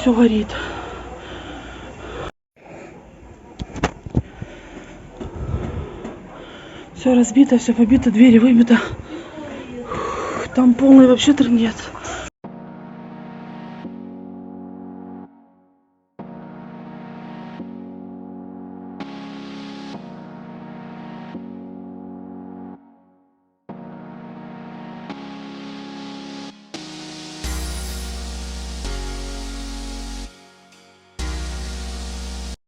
Все горит. Все разбито, все побито, двери выбито. Там полный вообще трындец.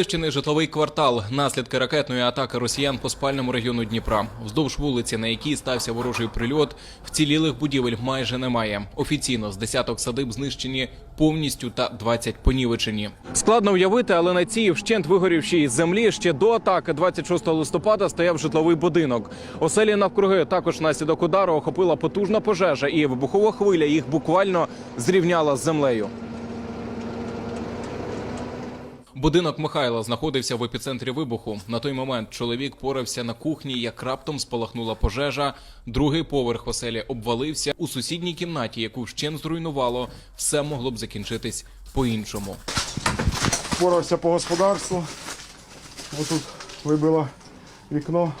Знищений житловий квартал. Наслідки ракетної атаки росіян по спальному району Дніпра. Вздовж вулиці, на якій стався ворожий прильот, вцілілих будівель майже немає. Офіційно з десяток садиб знищені повністю та 20 понівечені. Складно уявити, але на цій вщент вигорівшій землі ще до атаки 26 листопада стояв житловий будинок. Оселі навкруги також наслідок удару охопила потужна пожежа, і вибухова хвиля їх буквально зрівняла з землею. Будинок Михайла знаходився в епіцентрі вибуху. На той момент чоловік порався на кухні, як раптом спалахнула пожежа. Другий поверх оселі обвалився у сусідній кімнаті, яку вщен зруйнувало. Все могло б закінчитись по-іншому. Порався по господарству. Отут вибило вікно.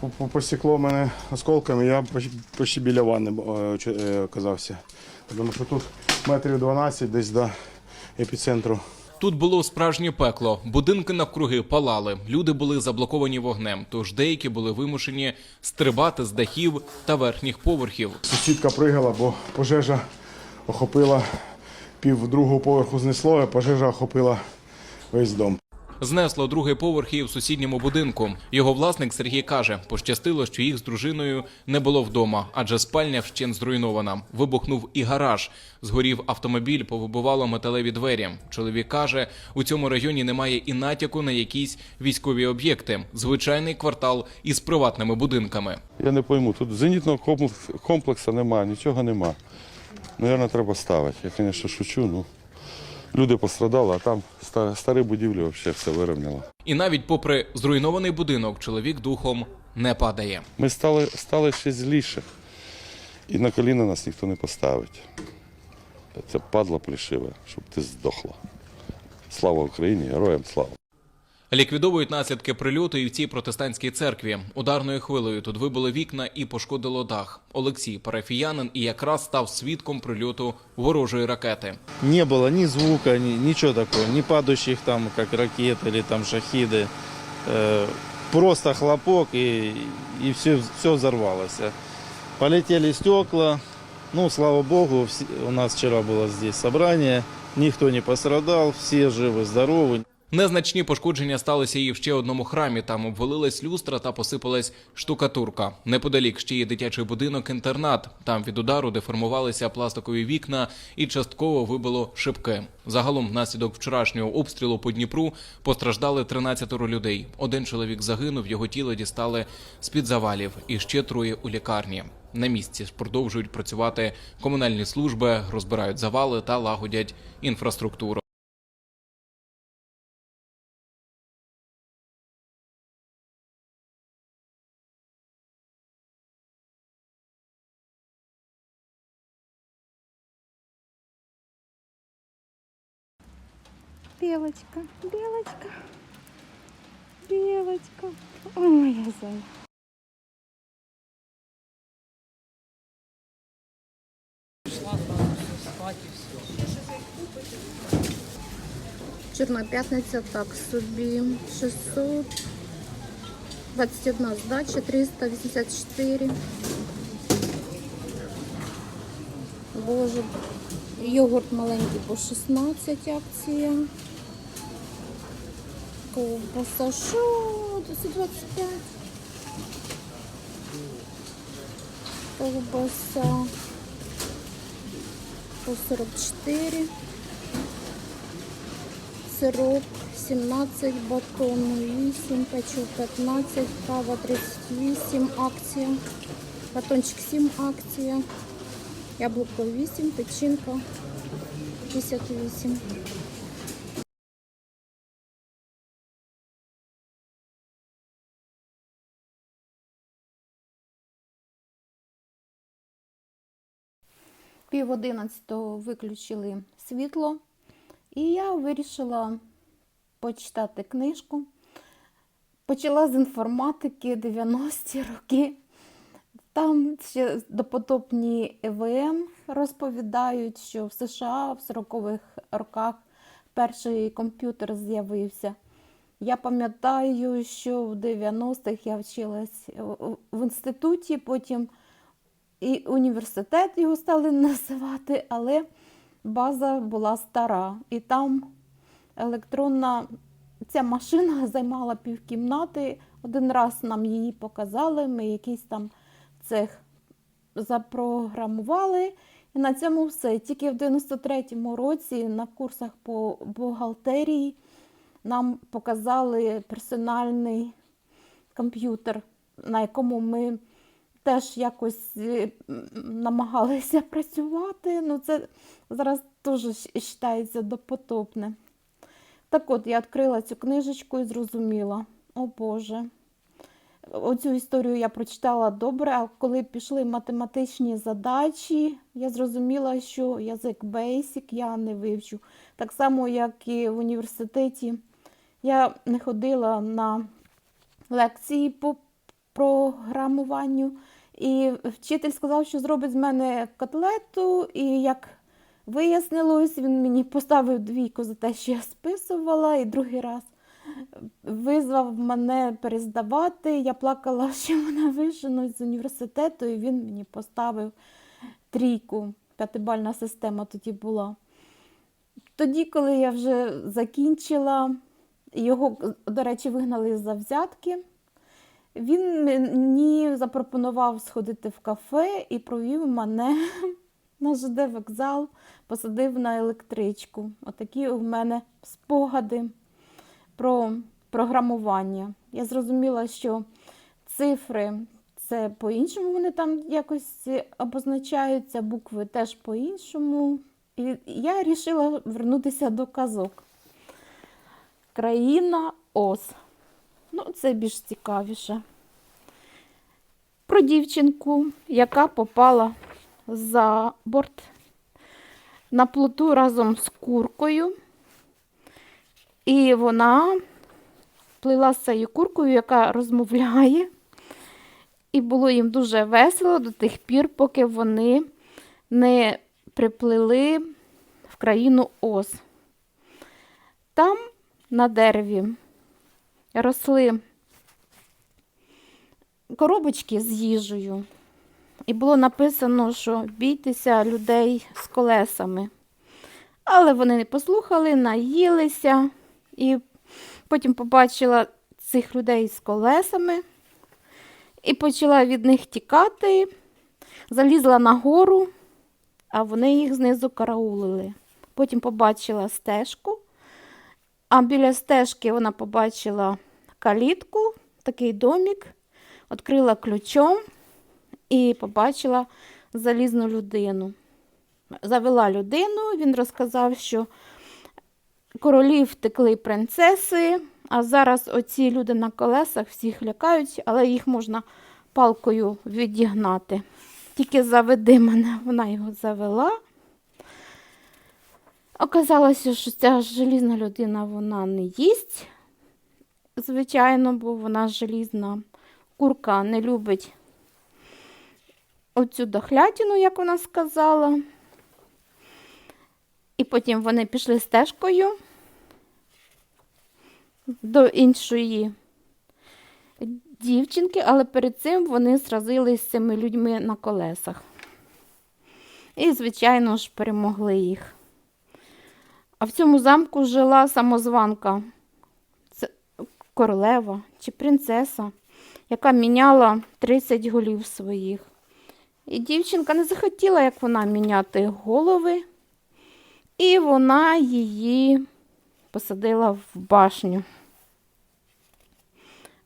По- по- Посікло мене осколками, я поч- почти біля ванни е, е, оказався. Тому що тут метрів 12 десь до епіцентру. Тут було справжнє пекло. Будинки навкруги палали. Люди були заблоковані вогнем. Тож деякі були вимушені стрибати з дахів та верхніх поверхів. Сусідка пригала, бо пожежа охопила пів другого поверху знесло, а пожежа охопила весь дом. Знесло другий поверх і в сусідньому будинку. Його власник Сергій каже, пощастило, що їх з дружиною не було вдома, адже спальня вщен зруйнована. Вибухнув і гараж. Згорів автомобіль, повибивало металеві двері. Чоловік каже, у цьому районі немає і натяку на якісь військові об'єкти. Звичайний квартал із приватними будинками. Я не пойму, тут зенітного комплекс- комплексу немає, нічого нема. Наверно, треба ставити. Я, звісно, шучу, ну люди пострадали, а там старі будівлі взагалі все вирівняло. І навіть попри зруйнований будинок, чоловік духом не падає. Ми стали, стали ще зліше. І на коліна нас ніхто не поставить. Це падла плішиве, щоб ти здохла. Слава Україні, героям слава! Ліквідовують наслідки прильоту і в цій протестантській церкві. Ударною хвилею тут вибили вікна і пошкодило дах. Олексій парафіянин і якраз став свідком прильоту ворожої ракети. Не было ни звука, ни, ничего такого, ни падающих там, как ракеты или там шахиды. Э, просто хлопок и, и все, все взорвалось. Полетели стекла. Ну, слава богу, все- у нас вчера было здесь собрание. Никто не пострадал, все живы, здоровы. Незначні пошкодження сталися і в ще одному храмі. Там обвалилась люстра та посипалась штукатурка. Неподалік ще є дитячий будинок-інтернат. Там від удару деформувалися пластикові вікна і частково вибило шибки. Загалом, внаслідок вчорашнього обстрілу по Дніпру постраждали 13 людей. Один чоловік загинув, його тіло дістали з під завалів, і ще троє у лікарні. На місці продовжують працювати комунальні служби, розбирають завали та лагодять інфраструктуру. Белочка, белочка, белочка. Ой, моя зая. Чорна п'ятниця, так собі 600, 21 здача, 384. Боже, йогурт маленький по 16 акція. Ковбаса, що? 225. Ковбаса по 44. Сироп 17, батон 8, печу 15, кава 38, акція. Батончик 7 акція. Яблуко 8, печінка 58. пів одинадцятого виключили світло, і я вирішила почитати книжку. Почала з інформатики 90-ті роки. Там ще допотопні ЕВМ розповідають, що в США в 40-х роках перший комп'ютер з'явився. Я пам'ятаю, що в 90-х я вчилась в- інституті, потім і університет його стали називати, але база була стара. І там електронна ця машина займала півкімнати. Один раз нам її показали, ми якийсь там цех запрограмували. І на цьому все. Тільки в 93-му році на курсах по бухгалтерії нам показали персональний комп'ютер, на якому ми теж якось е, намагалися працювати. Ну, це зараз теж вважається допотопне. Так от, я відкрила цю книжечку і зрозуміла, о Боже. Оцю історію я прочитала добре, а коли пішли математичні задачі, я зрозуміла, що язик Basic я не вивчу. Так само, як і в університеті, я не ходила на лекції по програмуванню, і вчитель сказав, що зробить з мене котлету, і як вияснилось, він мені поставив двійку за те, що я списувала, і другий раз визвав мене перездавати. Я плакала, що мене виженуть з університету, і він мені поставив трійку. П'ятибальна система тоді була. Тоді, коли я вже закінчила, його, до речі, вигнали за взятки. Він мені запропонував сходити в кафе і провів мене на ЖД вокзал, посадив на електричку. Отакі у мене спогади про програмування. Я зрозуміла, що цифри це по-іншому, вони там якось обозначаються, букви теж по-іншому. І я вирішила вернутися до казок. Країна Оз. Ну, це більш цікавіше. Про дівчинку, яка попала за борт на плоту разом з куркою. І вона плила з цією куркою, яка розмовляє. І було їм дуже весело до тих пір, поки вони не приплили в країну Оз. Там на дереві росли коробочки з їжею. І було написано, що бійтеся людей з колесами. Але вони не послухали, наїлися. І потім побачила цих людей з колесами і почала від них тікати, залізла на гору, а вони їх знизу караулили. Потім побачила стежку, а біля стежки вона побачила калітку, такий домик, відкрила ключом і побачила залізну людину. Завела людину, він розказав, що королі втекли принцеси, а зараз оці люди на колесах всіх лякають, але їх можна палкою відігнати. Тільки заведи мене, вона його завела. Оказалося, що ця желізна людина вона не їсть, звичайно, бо вона желізна. Курка не любить оцю дохлятину, як вона сказала. І потім вони пішли стежкою до іншої дівчинки, але перед цим вони сразились з цими людьми на колесах. І, звичайно ж, перемогли їх. А в цьому замку жила самозванка, королева чи принцеса, яка міняла 30 голів своїх. І дівчинка не захотіла, як вона, міняти голови. І вона її посадила в башню.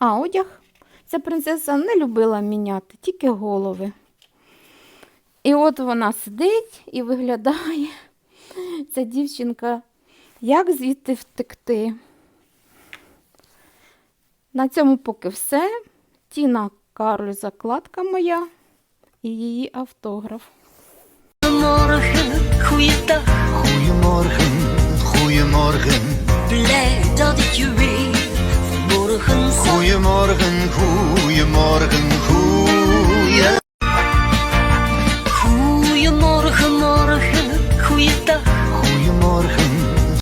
А одяг ця принцеса не любила міняти, тільки голови. І от вона сидить і виглядає, ця дівчинка, як звідти втекти. На цьому поки все. Тіна Карль закладка моя і її автограф. Goedemorgen. Goedemorgen, goedemorgen. Blij dat ik je weer Goedemorgen, goedemorgen, goedemorgen.